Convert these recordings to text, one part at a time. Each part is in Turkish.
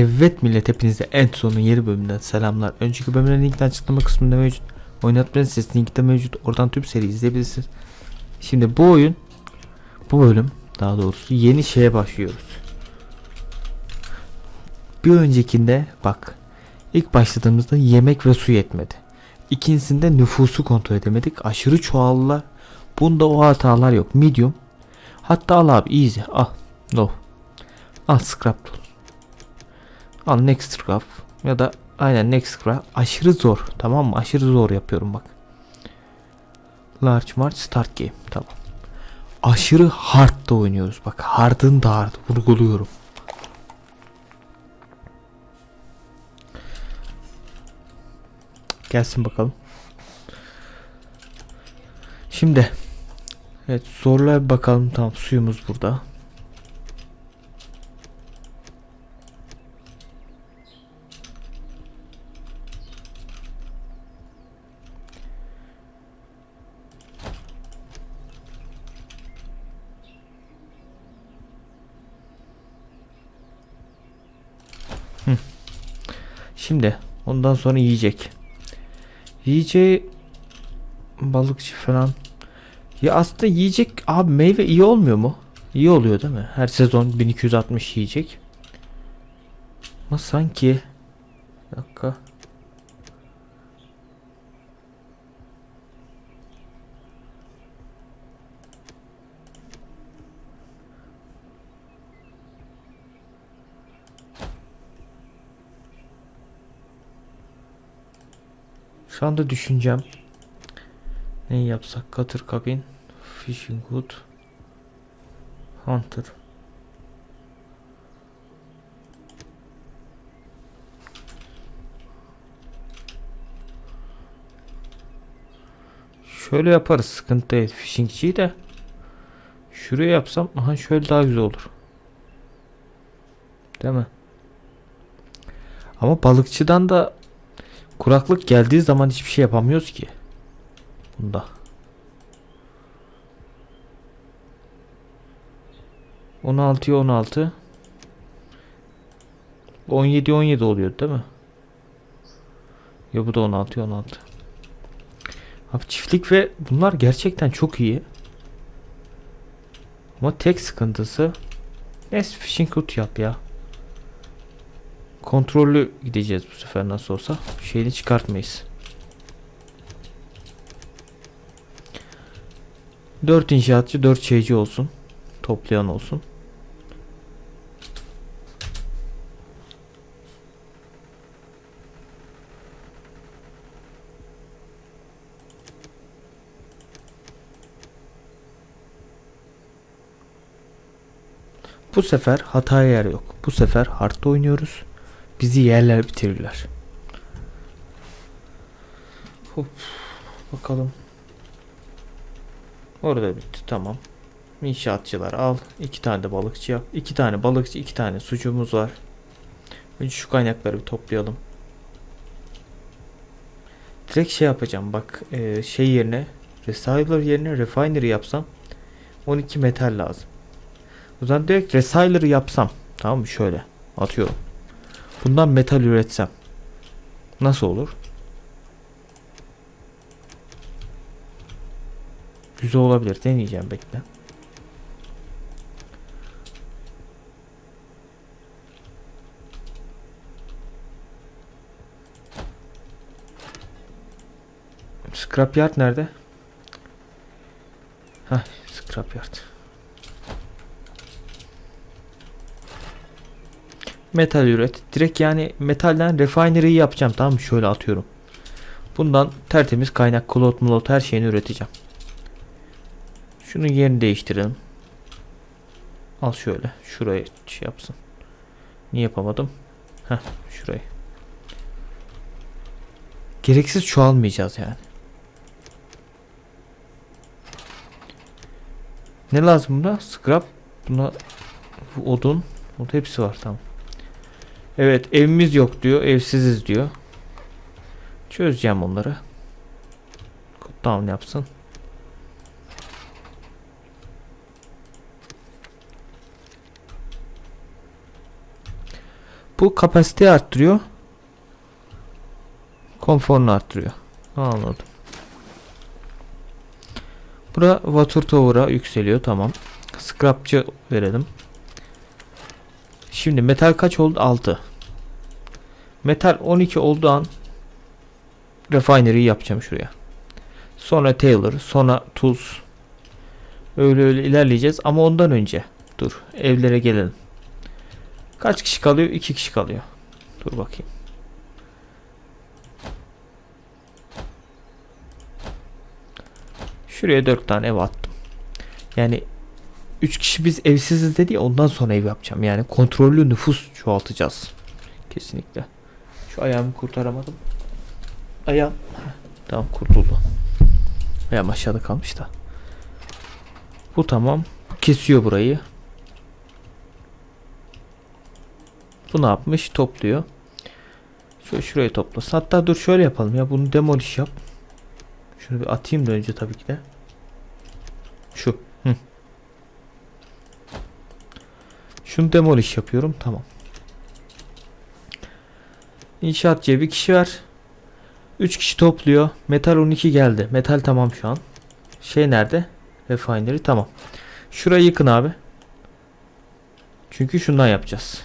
Evet millet hepinize en sonun yeni bölümünden selamlar. Önceki bölümlerin linkini açıklama kısmında mevcut. Oynatmanın sesi linkte mevcut. Oradan tüm seriyi izleyebilirsiniz. Şimdi bu oyun bu bölüm daha doğrusu yeni şeye başlıyoruz. Bir öncekinde bak ilk başladığımızda yemek ve su yetmedi. İkincisinde nüfusu kontrol edemedik. Aşırı çoğaldılar. Bunda o hatalar yok. Medium. Hatta al abi easy. Al. No. Al scrap tool. Al next scrap. Ya da aynen next scrap. Aşırı zor. Tamam mı? Aşırı zor yapıyorum bak. Large March Start Game. Tamam. Aşırı hard da oynuyoruz. Bak hard'ın da hard. Vurguluyorum. Gelsin bakalım. Şimdi Evet zorluğa bir bakalım. Tamam suyumuz burada. Şimdi ondan sonra yiyecek. Yiyeceği balıkçı falan ya aslında yiyecek abi meyve iyi olmuyor mu? İyi oluyor değil mi? Her sezon 1260 yiyecek. Ama sanki bir dakika. Şu anda düşüneceğim. Ne yapsak? Cutter cabin, fishing hood, hunter. Şöyle yaparız sıkıntı değil fishingçiyi de Şuraya yapsam aha şöyle daha güzel olur Değil mi? Ama balıkçıdan da Kuraklık geldiği zaman hiçbir şey yapamıyoruz ki Bunda 16'ya 16 17 17 oluyor değil mi? Ya bu da 16 16. Abi çiftlik ve bunlar gerçekten çok iyi. Ama tek sıkıntısı Neyse fishing hook yap ya. Kontrollü gideceğiz bu sefer nasıl olsa. Şeyini çıkartmayız. 4 inşaatçı 4 şeyci olsun. Toplayan olsun. Bu sefer hataya yer yok. Bu sefer hardta oynuyoruz. Bizi yerler bitirirler. Hop. Bakalım. Orada bitti tamam. İnşaatçılar al. iki tane de balıkçı yap. İki tane balıkçı, iki tane sucuğumuz var. Önce şu kaynakları bir toplayalım. Direkt şey yapacağım bak e, şey yerine Recycler yerine Refinery yapsam 12 metal lazım. O zaman direkt Recycler'ı yapsam tamam mı şöyle atıyorum. Bundan metal üretsem nasıl olur? Güzel olabilir. Deneyeceğim bekle. Scrapyard nerede? Hah, scrapyard. Metal üret. Direkt yani metalden refinery'yi yapacağım tamam mı? Şöyle atıyorum. Bundan tertemiz kaynak, klot, mlot her şeyini üreteceğim. Şunun yerini değiştirelim. Al şöyle. Şuraya şey yapsın. Niye yapamadım? Heh şurayı. Gereksiz çoğalmayacağız yani. Ne lazım buna? Scrap. Buna bu odun. Burada hepsi var tamam. Evet evimiz yok diyor. Evsiziz diyor. Çözeceğim onları. Code down yapsın. Bu kapasiteyi arttırıyor. Konforunu arttırıyor. Anladım. Bura water tower'a yükseliyor. Tamam. Scrapçı verelim. Şimdi metal kaç oldu? 6. Metal 12 olduğu an refinery yapacağım şuraya. Sonra Taylor, sonra Tools. Öyle öyle ilerleyeceğiz ama ondan önce dur evlere gelelim. Kaç kişi kalıyor? 2 kişi kalıyor. Dur bakayım. Şuraya 4 tane ev attım. Yani 3 kişi biz evsiziz dedi ya ondan sonra ev yapacağım. Yani kontrollü nüfus çoğaltacağız. Kesinlikle. Şu ayağımı kurtaramadım. Ayağım. Tamam kurtuldu. Ayağım aşağıda kalmış da. Bu tamam. Kesiyor burayı. Bu ne yapmış? Topluyor. Şöyle şuraya toplasın. Hatta dur şöyle yapalım ya. Bunu demolish yap. Şunu bir atayım da önce tabii ki de. Şu. Hı. Şunu demolish yapıyorum. Tamam. İnşaatçıya bir kişi ver. 3 kişi topluyor. Metal 12 geldi. Metal tamam şu an. Şey nerede? Refinery tamam. Şurayı yıkın abi. Çünkü şundan yapacağız.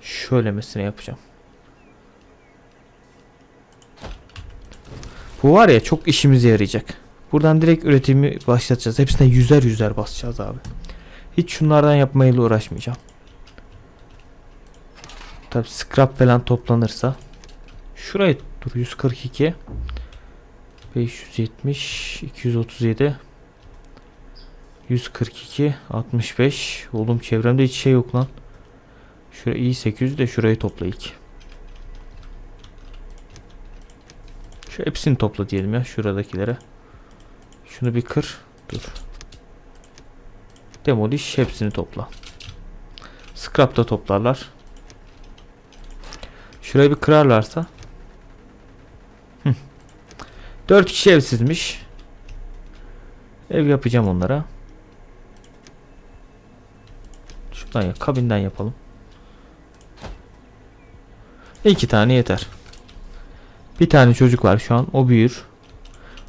Şöylemesine yapacağım. Bu var ya çok işimize yarayacak. Buradan direkt üretimi başlatacağız. Hepsine yüzer yüzer basacağız abi. Hiç şunlardan yapmayla uğraşmayacağım. Tabi scrap falan toplanırsa. Şurayı dur 142 570 237 142 65 Oğlum çevremde hiç şey yok lan. Şuraya iyi 800 de şurayı topla ilk. Şu hepsini topla diyelim ya şuradakilere. Şunu bir kır. Dur. Demolish hepsini topla. Scrap da toplarlar. Şurayı bir kırarlarsa. 4 kişi evsizmiş. Ev yapacağım onlara. Şuradan ya kabinden yapalım. İki tane yeter. Bir tane çocuk var şu an. O büyür.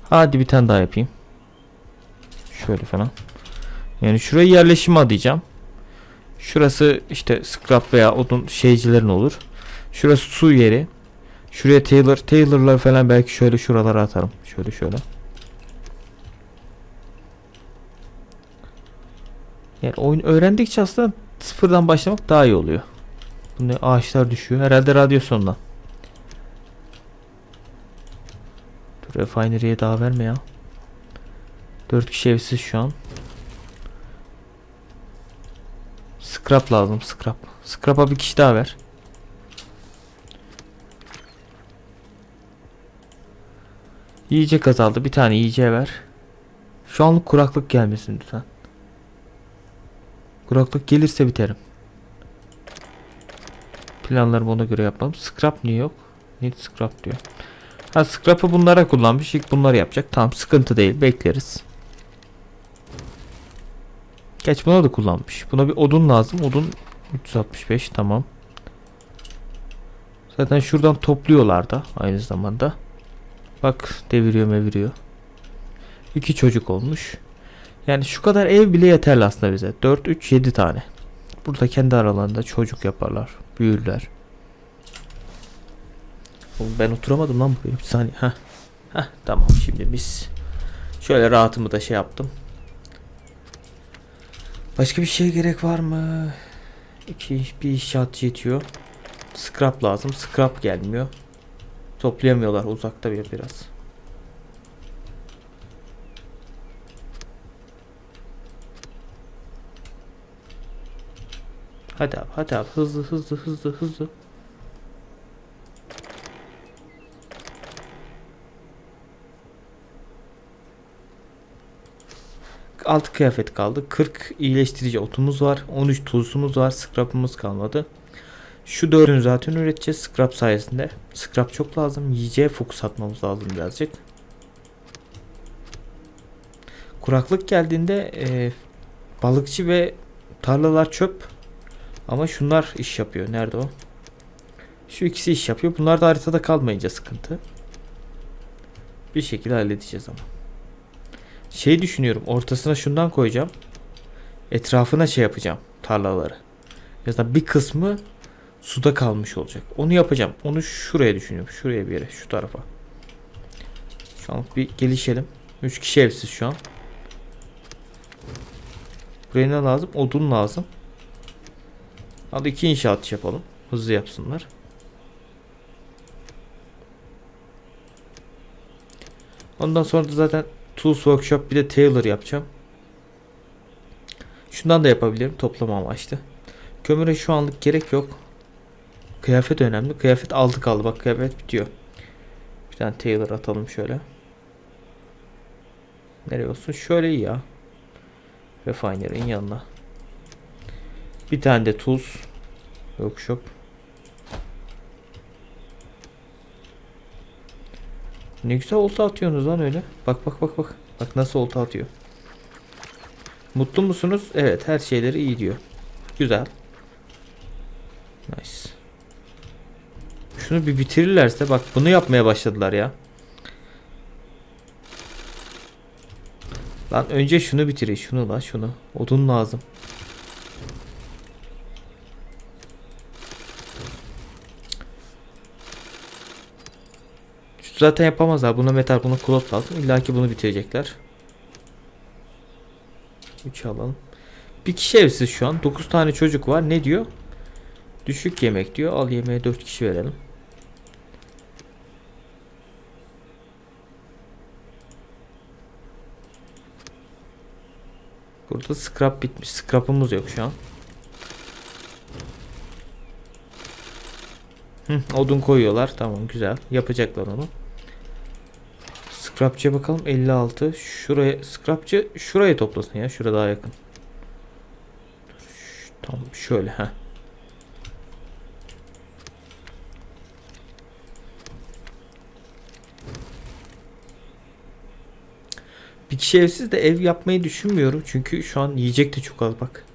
Hadi bir tane daha yapayım. Şöyle falan. Yani şurayı yerleşim adayacağım. Şurası işte scrap veya odun şeycilerin olur. Şurası su yeri. Şuraya Taylor, Taylor'lar falan belki şöyle şuralara atarım. Şöyle şöyle. Yani oyun öğrendikçe aslında sıfırdan başlamak daha iyi oluyor. Bu ne ağaçlar düşüyor. Herhalde radyosondan. Dur refinery'e daha verme ya. 4 kişi evsiz şu an. Scrap lazım scrap. Scrap'a bir kişi daha ver. Yiyecek azaldı. Bir tane yiyeceğe ver. Şu anlık kuraklık gelmesin lütfen. Kuraklık gelirse biterim. Planlarımı ona göre yapalım. Scrap niye yok? Need scrap diyor. Ha scrap'ı bunlara kullanmış. İlk bunları yapacak. Tamam sıkıntı değil. Bekleriz. Geç buna da kullanmış. Buna bir odun lazım. Odun 365 tamam. Zaten şuradan topluyorlar da aynı zamanda. Bak deviriyor meviriyor. İki çocuk olmuş. Yani şu kadar ev bile yeterli aslında bize. 4, 3, 7 tane. Burada kendi aralarında çocuk yaparlar. Büyürler. Oğlum ben oturamadım lan buraya. Bir saniye. Heh. Heh, tamam şimdi biz şöyle rahatımı da şey yaptım. Başka bir şey gerek var mı? İki bir inşaatçı yetiyor. Scrap lazım. Scrap gelmiyor. Toplayamıyorlar uzakta bir biraz. Hadi abi hadi abi hızlı hızlı hızlı hızlı. Altı kıyafet kaldı. 40 iyileştirici otumuz var. 13 tuzumuz var. Scrap'ımız kalmadı. Şu dördünü zaten üreteceğiz scrap sayesinde. Scrap çok lazım. Yiyeceğe fokus atmamız lazım birazcık. Kuraklık geldiğinde e, balıkçı ve tarlalar çöp. Ama şunlar iş yapıyor. Nerede o? Şu ikisi iş yapıyor. Bunlar da haritada kalmayınca sıkıntı. Bir şekilde halledeceğiz ama. Şey düşünüyorum. Ortasına şundan koyacağım. Etrafına şey yapacağım. Tarlaları. Ya da bir kısmı suda kalmış olacak. Onu yapacağım. Onu şuraya düşünüyorum. Şuraya bir yere. Şu tarafa. Şu an bir gelişelim. 3 kişi evsiz şu an. Buraya ne lazım? Odun lazım. Hadi iki inşaat yapalım. Hızlı yapsınlar. Ondan sonra da zaten Tools Workshop bir de Tailor yapacağım. Şundan da yapabilirim toplama amaçlı. Kömüre şu anlık gerek yok. Kıyafet önemli. Kıyafet aldı kaldı. Bak kıyafet bitiyor. Bir tane Tailor atalım şöyle. Nereye olsun? Şöyle iyi ya. Refiner'ın yanına. Bir tane de Tools Workshop. Ne güzel olta atıyorsunuz lan öyle. Bak bak bak bak. Bak nasıl olta atıyor. Mutlu musunuz? Evet her şeyleri iyi diyor. Güzel. Nice. Şunu bir bitirirlerse bak bunu yapmaya başladılar ya. Lan önce şunu bitirin şunu lan şunu. Odun lazım. Şu zaten yapamazlar. Buna metal buna klot lazım. İlla ki bunu bitirecekler. 3 alalım. Bir kişi evsiz şu an. 9 tane çocuk var. Ne diyor? Düşük yemek diyor. Al yemeğe 4 kişi verelim. Burada scrap bitmiş. Scrap'ımız yok şu an. Hı, odun koyuyorlar. Tamam güzel. Yapacaklar onu. Scrapçıya bakalım. 56. Şuraya scrapçı şuraya toplasın ya. Şurada daha yakın. Tam şöyle ha. Bir kişi evsiz de ev yapmayı düşünmüyorum. Çünkü şu an yiyecek de çok az bak.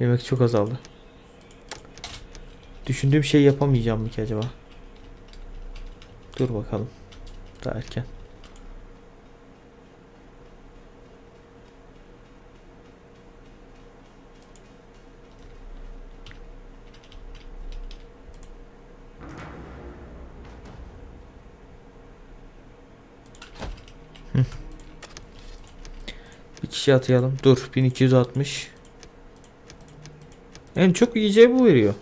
Yemek çok azaldı. Düşündüğüm şey yapamayacağım mı ki acaba? Dur bakalım. Daha erken. Kişi atayalım. Dur 1260. En çok yiyeceği bu veriyor.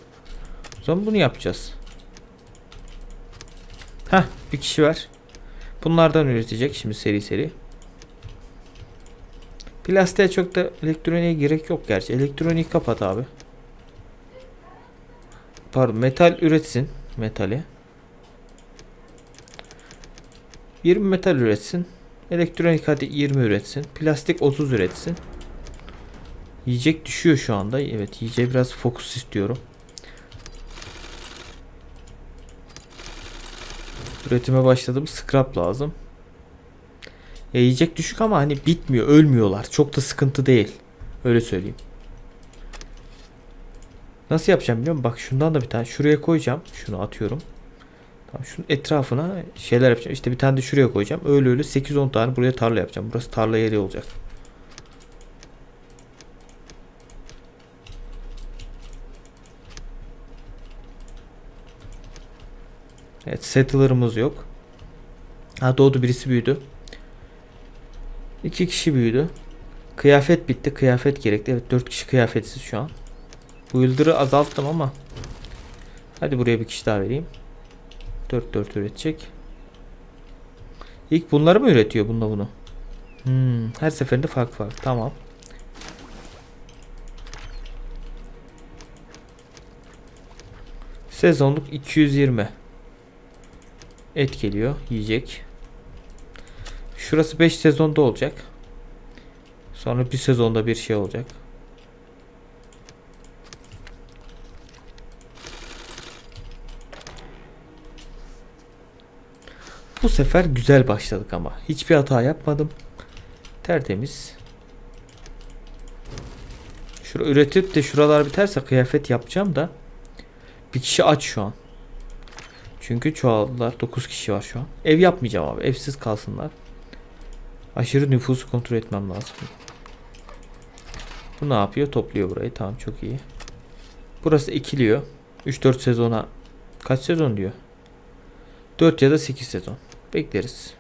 O zaman bunu yapacağız. Heh bir kişi var. Bunlardan üretecek şimdi seri seri. Plastiğe çok da elektroniğe gerek yok gerçi. Elektroniği kapat abi. Pardon metal üretsin. Metali. 20 metal üretsin. Elektronik hadi 20 üretsin. Plastik 30 üretsin. Yiyecek düşüyor şu anda. Evet yiyeceğe biraz fokus istiyorum. Üretime başladım. Scrap lazım. Ya yiyecek düşük ama hani bitmiyor. Ölmüyorlar. Çok da sıkıntı değil. Öyle söyleyeyim. Nasıl yapacağım biliyor musun? Bak şundan da bir tane şuraya koyacağım. Şunu atıyorum. Tamam, şunun etrafına şeyler yapacağım. İşte bir tane de şuraya koyacağım. Öyle öyle 8-10 tane buraya tarla yapacağım. Burası tarla yeri olacak. Evet settler'ımız yok. Ha doğdu birisi büyüdü. İki kişi büyüdü. Kıyafet bitti. Kıyafet gerekli. Evet dört kişi kıyafetsiz şu an. Bu yıldırı azalttım ama. Hadi buraya bir kişi daha vereyim. 4 4 üretecek. İlk bunları mı üretiyor bununla bunu? Hmm, her seferinde farklı farklı. Tamam. Sezonluk 220. Et geliyor. Yiyecek. Şurası 5 sezonda olacak. Sonra bir sezonda bir şey olacak. Sefer güzel başladık ama. Hiçbir hata yapmadım. Tertemiz. Şura üretip de şuralar biterse kıyafet yapacağım da bir kişi aç şu an. Çünkü çoğaldılar. 9 kişi var şu an. Ev yapmayacağım abi. Evsiz kalsınlar. Aşırı nüfusu kontrol etmem lazım. Bu ne yapıyor? Topluyor burayı. Tamam çok iyi. Burası ekiliyor. 3-4 sezona kaç sezon diyor? 4 ya da 8 sezon. Bekleriz.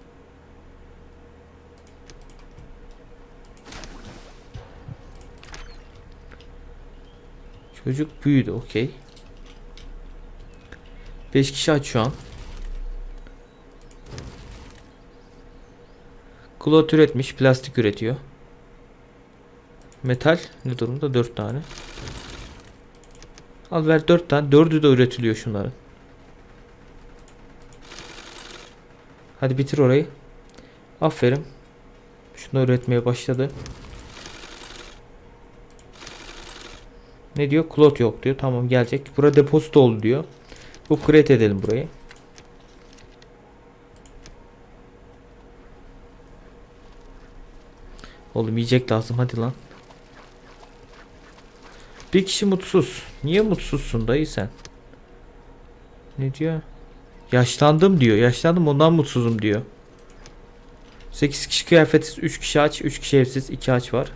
Çocuk büyüdü okey. 5 kişi aç şu an. Klot üretmiş. Plastik üretiyor. Metal ne durumda? 4 tane. Al ver 4 tane. 4'ü de üretiliyor şunların. Hadi bitir orayı. Aferin. Şunu üretmeye başladı. Ne diyor? Klot yok diyor. Tamam gelecek. Burada depozito oldu diyor. Upgrade edelim burayı. Oğlum yiyecek lazım hadi lan. Bir kişi mutsuz. Niye mutsuzsun dayı sen? Ne diyor? Yaşlandım diyor. Yaşlandım ondan mutsuzum diyor. 8 kişi kıyafetsiz, 3 kişi aç, 3 kişi evsiz, 2 aç var.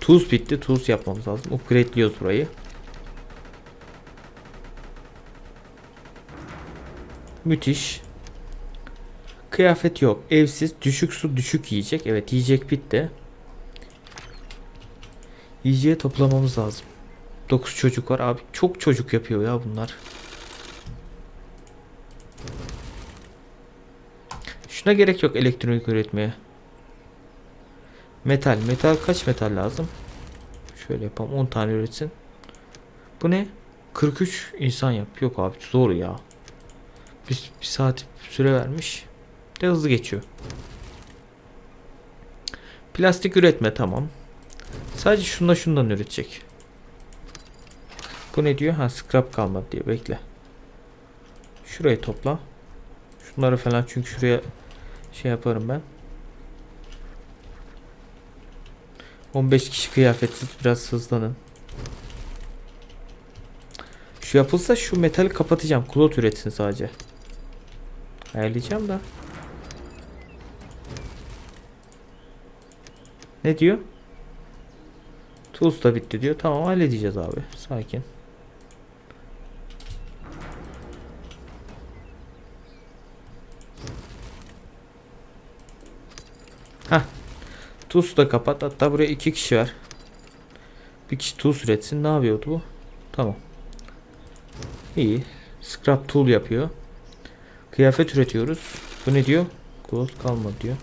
Tools bitti. Tools yapmamız lazım. Upgrade'liyoruz burayı. Müthiş. Kıyafet yok. Evsiz. Düşük su, düşük yiyecek. Evet yiyecek bitti. Yiyeceği toplamamız lazım. 9 çocuk var abi. Çok çocuk yapıyor ya bunlar. Şuna gerek yok elektronik üretmeye. Metal. Metal kaç metal lazım? Şöyle yapalım 10 tane üretsin. Bu ne? 43 insan yap. Yok abi zor ya. Bir, bir saat süre vermiş. De hızlı geçiyor. Plastik üretme tamam. Sadece şunda şundan üretecek. Bu ne diyor? Ha scrap kalmadı diyor. Bekle. Şurayı topla. Şunları falan çünkü şuraya şey yaparım ben. 15 kişi kıyafetsiz biraz hızlanın. Şu yapılsa şu metali kapatacağım. Klot üretsin sadece. Ayarlayacağım da. Ne diyor? Tools da bitti diyor. Tamam halledeceğiz abi. Sakin. Hah. Tools da kapat. Hatta buraya iki kişi var. Bir kişi tools üretsin. Ne yapıyordu bu? Tamam. İyi. Scrap tool yapıyor. Kıyafet üretiyoruz. Bu ne diyor? Gold kalmadı diyor.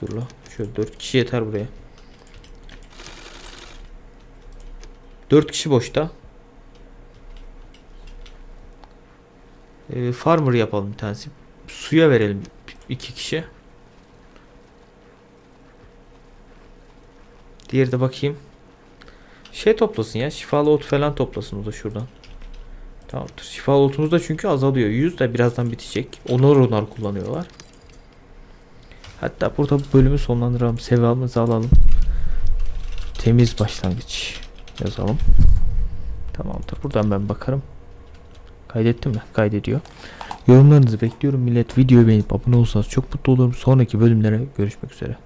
Dur la. Şöyle 4 kişi yeter buraya. 4 kişi boşta. Ee, farmer yapalım bir tanesi. Suya verelim 2 kişi. Diğeri de bakayım. Şey toplasın ya. Şifalı ot falan toplasın o da şuradan. Tamamdır. Şifalı otumuz da çünkü azalıyor. 100 de birazdan bitecek. Onar onar kullanıyorlar. Hatta burada bu bölümü sonlandıralım. Sevabımızı alalım. Temiz başlangıç yazalım. Tamamdır. Buradan ben bakarım. Kaydettim mi? Kaydediyor. Yorumlarınızı bekliyorum millet. Videoyu beğenip abone olursanız çok mutlu olurum. Sonraki bölümlere görüşmek üzere.